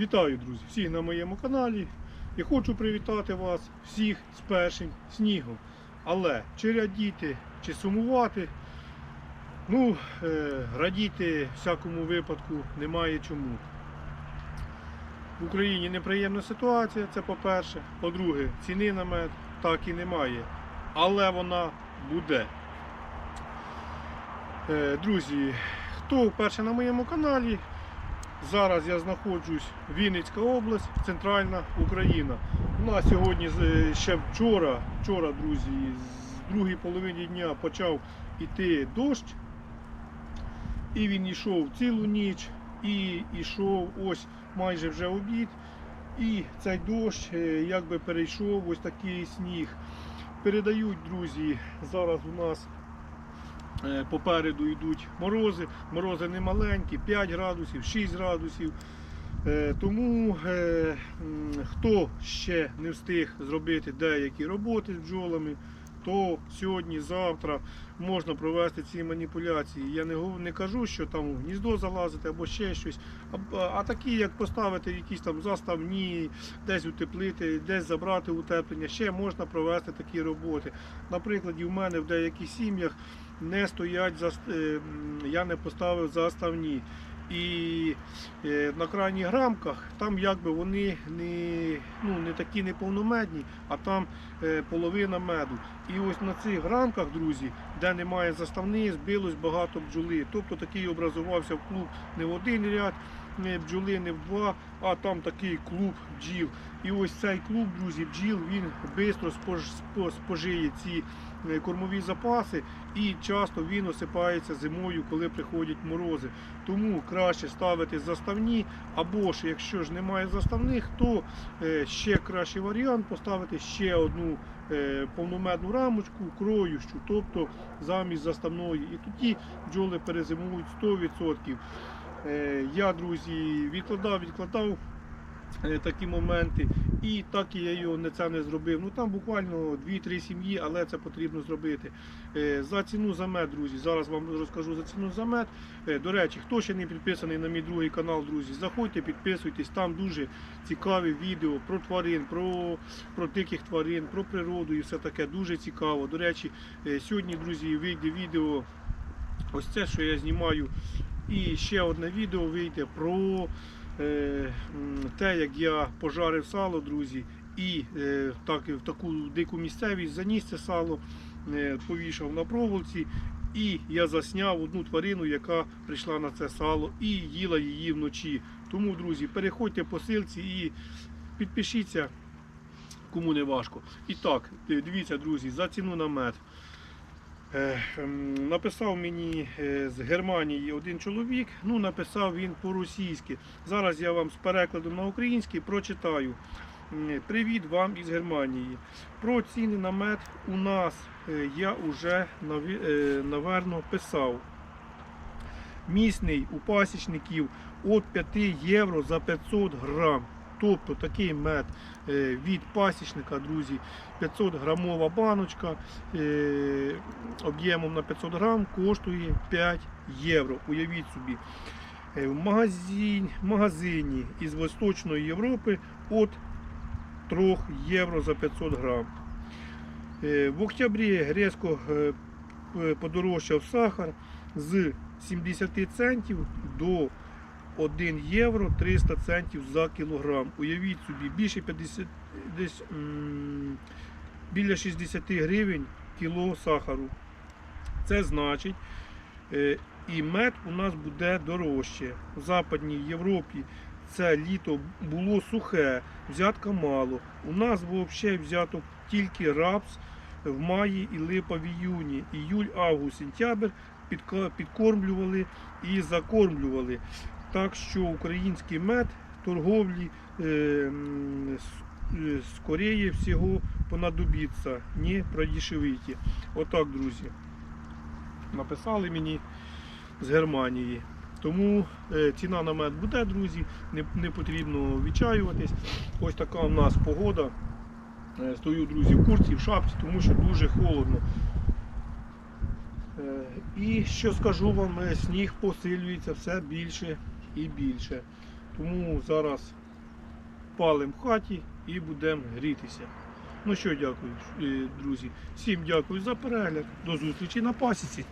Вітаю, друзі, всіх на моєму каналі. І хочу привітати вас всіх з першим снігом. Але чи радіти, чи сумувати, ну, е, радіти всякому випадку немає чому. В Україні неприємна ситуація, це по-перше. По-друге, ціни на мед так і немає. Але вона буде. Е, Друзі, хто вперше на моєму каналі, Зараз я знаходжусь Вінницька область, центральна Україна. У нас сьогодні ще вчора, вчора, друзі, з другої половини дня почав іти дощ. І він йшов цілу ніч, і йшов ось майже вже обід. І цей дощ е, якби перейшов ось такий сніг. Передають, друзі, зараз у нас Е, Попереду йдуть морози. Морози не маленькі, 5 градусів, 6 градусів. Е, Тому е, хто ще не встиг зробити деякі роботи з бджолами, то сьогодні, завтра можна провести ці маніпуляції. Я не, не кажу, що там в гніздо залазити або ще щось. А, а такі, як поставити якісь там заставні, десь утеплити, десь забрати утеплення, ще можна провести такі роботи. Наприклад, в мене в деяких сім'ях не стоять е, я не поставив заставні. І е, на крайніх рамках там якби вони не, ну, не такі неповномедні, а там е, половина меду. І ось на цих рамках, друзі, де немає заставни, збилось багато бджоли. Тобто такий образувався в клуб не в один ряд бджоли, не в два, а там такий клуб бджіл. І ось цей клуб, друзі, бджіл, він швидко спожиє ці е, кормові запаси і часто він осипається зимою, коли приходять морози. Тому краще ставити заставні, або ж якщо ж немає заставних, то е, ще кращий варіант поставити ще одну е, повномедну рамочку, кроющу, тобто замість заставної. І тоді бджоли перезимують 100%. Е, Я, друзі, відкладав, відкладав е, такі моменти. І так і я його це не зробив. Ну там буквально 2-3 сім'ї, але це потрібно зробити. Е, За ціну за мед, друзі. Зараз вам розкажу за ціну за мед. До речі, хто ще не підписаний на мій другий канал, друзі, заходьте, підписуйтесь. Там дуже цікаві відео про тварин, про, про диких тварин, про природу і все таке. Дуже цікаво. До речі, сьогодні, друзі, вийде відео. Ось це, що я знімаю. І ще одне відео вийде про е, те, як я пожарив сало, друзі, і е, так, в таку дику місцевість заніс це сало, е, повішав на проволоці. І я засняв одну тварину, яка прийшла на це сало і їла її вночі. Тому, друзі, переходьте по силці і підпишіться, кому не важко. І так, дивіться, друзі, за ціну на мед. Е, ем, Написав мені е, з Германії один чоловік, ну написав він по-російськи. Зараз я вам з перекладом на український прочитаю. Привіт вам із Германії. Про ціни на мед у нас е, я вже наверно писав. Місний у пасічників від 5 євро за 500 грам. Тобто такий мед е, від пасічника, друзі, 500 грамова баночка е, об'ємом на 500 грам коштує 5 євро. Уявіть собі. Е, В магазин, магазині із Восточної Європи від 3 євро за 500 грам. В октябрі різко подорожчав сахар з 70 центів до 1 євро 300 центів за кілограм. Уявіть собі, більше 50, десь м, біля 60 гривень кіло сахару. Це значить, е, і мед у нас буде дорожче. В Западній Європі це літо було сухе, взятка мало. У нас взагалі взяток тільки рапс в маї і липа в іюні. Іюль, август, сентябрь підкормлювали і закормлювали. Так що український мед в торговлі е, м, е, скоріше всього понадобиться, не продешевите. Отак, друзі. Написали мені з Германії. Тому е, ціна на мед буде, друзі, не, не потрібно відчаюватись. Ось така у нас погода. Е, Стою, друзі, в курці, в шапці, тому що дуже холодно. І що скажу вам, сніг посилюється все більше і більше. Тому зараз палимо в хаті і будемо грітися. Ну що, дякую, е, друзі. Всім дякую за перегляд. До зустрічі на пасіці.